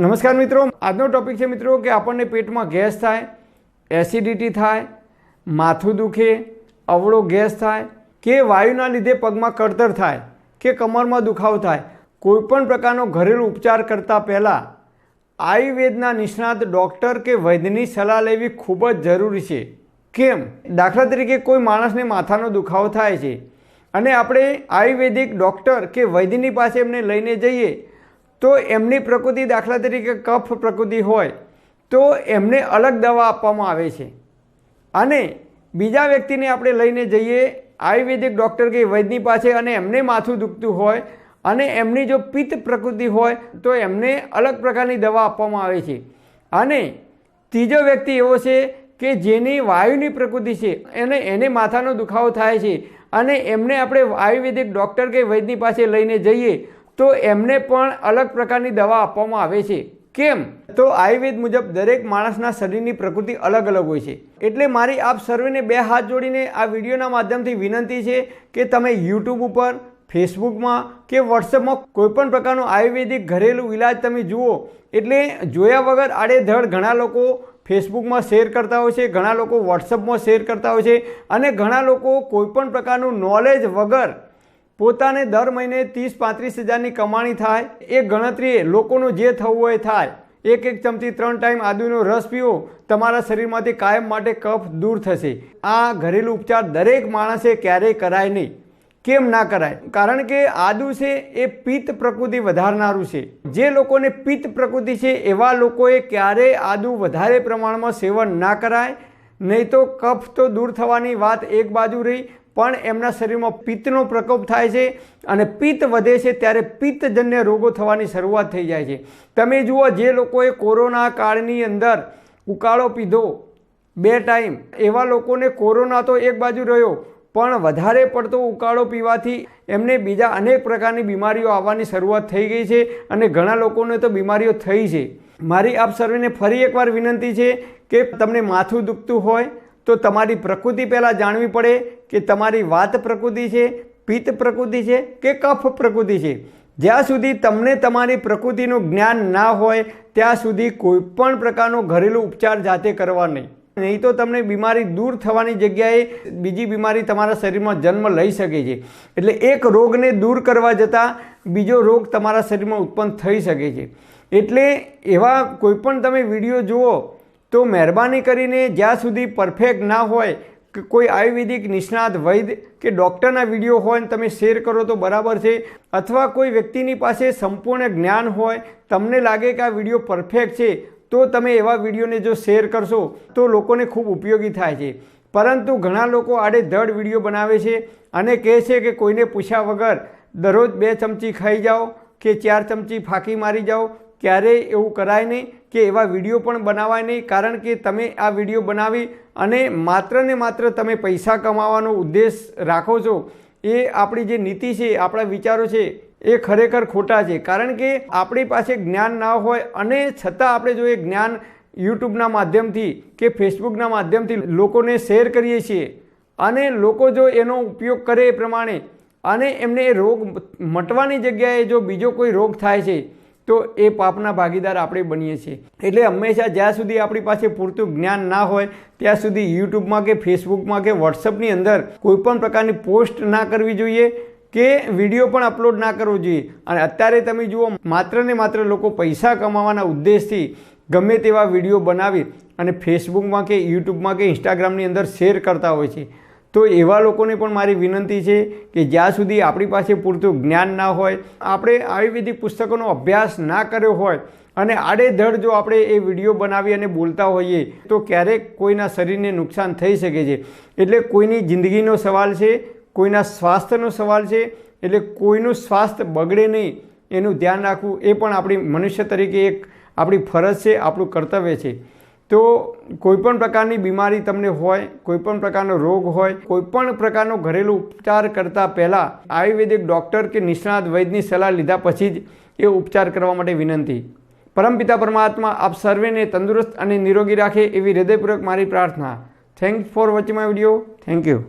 નમસ્કાર મિત્રો. આજનો ટોપિક છે મિત્રો કે આપણને પેટમાં ગેસ થાય એસિડિટી થાય, માથું દુખે, અવળો ગેસ થાય કે વાયુના લીધે પગમાં કળતર થાય કે કમરમાં દુખાવો થાય. કોઈપણ પ્રકારનો ઘરેલું ઉપચાર કરતાં પહેલાં આયુર્વેદના નિષ્ણાત ડૉક્ટર કે વૈદ્યની સલાહ લેવી ખૂબ જ જરૂરી છે. કેમ? દાખલા તરીકે કોઈ માણસને માથાનો દુખાવો થાય છે અને આપણે આયુર્વેદિક ડૉક્ટર કે વૈદ્યની પાસે એમને લઈને જઈએ તો એમની પ્રકૃતિ દાખલા તરીકે કફ પ્રકૃતિ હોય, તો એમને અલગ દવા આપવામાં આવે છે. અને બીજા વ્યક્તિને આપણે લઈને જઈએ, આયુર્વેદિક ડૉક્ટર કે વૈદ્યની પાસે અને એમને માથું દુખતું હોય અને એમની જો પિત્ત પ્રકૃતિ હોય, તો એમને અલગ પ્રકારની દવા આપવામાં આવે છે. અને ત્રીજો વ્યક્તિ એવો છે કે જેની વાયુની પ્રકૃતિ છે અને એને માથાનો દુખાવો થાય છે અને એમને આપણે આયુર્વેદિક ડૉક્ટર કે વૈદ્યની પાસે લઈને જઈએ તો એમને પણ અલગ પ્રકારની દવા આપવામાં આવે છે. કેમ? તો આયુર્વેદ મુજબ દરેક માણસના શરીરની પ્રકૃતિ અલગ અલગ હોય છે. એટલે મારી આપ સર્વેને બે હાથ જોડીને આ વિડીયોના માધ્યમથી વિનંતી છે કે તમે યુટ્યુબ ઉપર, ફેસબુકમાં કે વોટ્સએપમાં કોઈપણ પ્રકારનો આયુર્વેદિક ઘરેલું ઇલાજ તમે જુઓ, એટલે જોયા વગર આડેધડ ઘણા લોકો ફેસબુકમાં શેર કરતા હોય છે, ઘણા લોકો વોટ્સઅપમાં શેર કરતા હોય છે અને ઘણા લોકો કોઈપણ પ્રકારનું નોલેજ વગર પોતાને દર મહિને ત્રીસ પાંત્રીસ હજારની કમાણી થાય. એ ગણતરીએ લોકોનું જે થવું હોય થાય. એક એક ચમચી ત્રણ ટાઈમ આદુનો રસ પીવો, તમારા શરીરમાંથી કાયમ માટે કફ દૂર થશે. આ ઘરેલું ઉપચાર દરેક માણસે ક્યારેય કરાય નહીં. કેમ ના કરાય? કારણ કે આદુ છે એ પિત્ત પ્રકૃતિ વધારનારું છે. જે લોકોને પિત્ત પ્રકૃતિ છે એવા લોકોએ ક્યારેય આદુ વધારે પ્રમાણમાં સેવન ના કરાય. નહીં તો કફ તો દૂર થવાની વાત એક બાજુ રહી પણ એમના શરીરમાં પિત્તનો પ્રકોપ થાય છે અને પિત્ત વધે છે ત્યારે પિત્તજન્ય રોગો થવાની શરૂઆત થઈ જાય છે. તમે જુઓ, જે લોકોએ કોરોના કાળની અંદર ઉકાળો પીધો બે ટાઈમ, એવા લોકોને કોરોના તો એક બાજુ રહ્યો, પણ વધારે પડતો ઉકાળો પીવાથી એમને બીજા અનેક પ્રકારની બીમારીઓ આવવાની શરૂઆત થઈ ગઈ છે અને ઘણા લોકોને તો બીમારીઓ થઈ છે. મારી આપ સર્વેને ફરી એકવાર વિનંતી છે કે તમને માથું દુખતું હોય તો તમારી પ્રકૃતિ પહેલાં જાણવી પડે કે તમારી વાત પ્રકૃતિ છે, પિત્ત પ્રકૃતિ છે કે કફ પ્રકૃતિ છે. જ્યાં સુધી તમને તમારી પ્રકૃતિનું જ્ઞાન ના હોય, ત્યાં સુધી કોઈ પણ પ્રકારનો ઘરેલું ઉપચાર જાતે કરવા નહીં. નહીં તો તમને બીમારી દૂર થવાની જગ્યાએ બીજી બીમારી તમારા શરીરમાં જન્મ લઈ શકે છે. એટલે એક રોગને દૂર કરવા જતાં બીજો રોગ તમારા શરીરમાં ઉત્પન્ન થઈ શકે છે. એટલે એવા કોઈપણ તમે વીડિયો જુઓ તો મહેરબાની કરીને જ્યાં સુધી પરફેક્ટ ના હોય, કે કોઈ આયુર્વેદિક નિષ્ણાત વૈદ કે ડૉક્ટરના વીડિયો હોય ને તમે શેર કરો તો બરાબર છે. અથવા કોઈ વ્યક્તિની પાસે સંપૂર્ણ જ્ઞાન હોય, તમને લાગે કે આ વીડિયો પરફેક્ટ છે, તો તમે એવા વિડીયોને જો શેર કરશો, તો લોકોને ખૂબ ઉપયોગી થાય છે. પરંતુ ઘણા લોકો આડે ધડ વીડિયો બનાવે છે અને કહે છે કે કોઈને પૂછ્યા વગર દરરોજ બે ચમચી ખાઈ જાઓ કે ચાર ચમચી ફાંકી મારી જાઓ ક્યારેય એવું કરાય નહીં કે એવા વીડિયો પણ બનાવાય નહીં. કારણ કે તમે આ વીડિયો બનાવી અને માત્ર ને માત્ર તમે પૈસા કમાવાનો ઉદ્દેશ રાખો છો. એ આપણી જે નીતિ છે, આપણા વિચારો છે, એ ખરેખર ખોટા છે. કારણ કે આપણી પાસે જ્ઞાન ના હોય અને છતાં આપણે જો એ જ્ઞાન યુટ્યુબના માધ્યમથી કે ફેસબુકના માધ્યમથી લોકોને શેર કરીએ છીએ અને લોકો જો એનો ઉપયોગ કરે એ પ્રમાણે અને એમને એ રોગ મટવાની જગ્યાએ જો બીજો કોઈ રોગ થાય છે તો એ પાપના ભાગીદાર આપણે બનીએ છીએ. એટલે હંમેશા જ્યાં સુધી આપણી પાસે પૂરતું જ્ઞાન ના હોય, ત્યાં સુધી યુટ્યુબમાં કે ફેસબુકમાં કે વોટ્સઅપની અંદર કોઈપણ પ્રકારની પોસ્ટ ના કરવી જોઈએ કે વીડિયો પણ અપલોડ ના કરવો જોઈએ. અને અત્યારે તમે જુઓ, માત્ર ને માત્ર લોકો પૈસા કમાવાના ઉદ્દેશથી ગમે તેવા વીડિયો બનાવી અને ફેસબુકમાં કે યુટ્યુબમાં કે ઇન્સ્ટાગ્રામની અંદર શેર કરતા હોય છે. તો એવા લોકોને પણ મારી વિનંતી છે કે જ્યાં સુધી આપણી પાસે પૂરતું જ્ઞાન ના હોય, આપણે આયુર્વેદિક પુસ્તકોનો અભ્યાસ ના કર્યો હોય અને આડેધડ જો આપણે એ વીડિયો બનાવી અને બોલતા હોઈએ, તો ક્યારેક કોઈના શરીરને નુકસાન થઈ શકે છે. એટલે કોઈની જિંદગીનો સવાલ છે, કોઈના સ્વાસ્થ્યનો સવાલ છે, એટલે કોઈનું સ્વાસ્થ્ય બગડે નહીં, એનું ધ્યાન રાખવું એ પણ આપણી મનુષ્ય તરીકે એક આપણી ફરજ છે, આપણું કર્તવ્ય છે. તો કોઈપણ પ્રકારની બીમારી તમને હોય, કોઈપણ પ્રકારનો રોગ હોય, કોઈપણ પ્રકારનો ઘરેલું ઉપચાર કરતાં પહેલાં આયુર્વેદિક ડૉક્ટર કે નિષ્ણાત વૈદ્યની સલાહ લીધા પછી જ એ ઉપચાર કરવા માટે વિનંતી. પરમપિતા પરમાત્મા, આપ સર્વેને તંદુરસ્ત અને નિરોગી રાખે એવી હૃદયપૂર્વક મારી પ્રાર્થના. Thank for watching my video thank you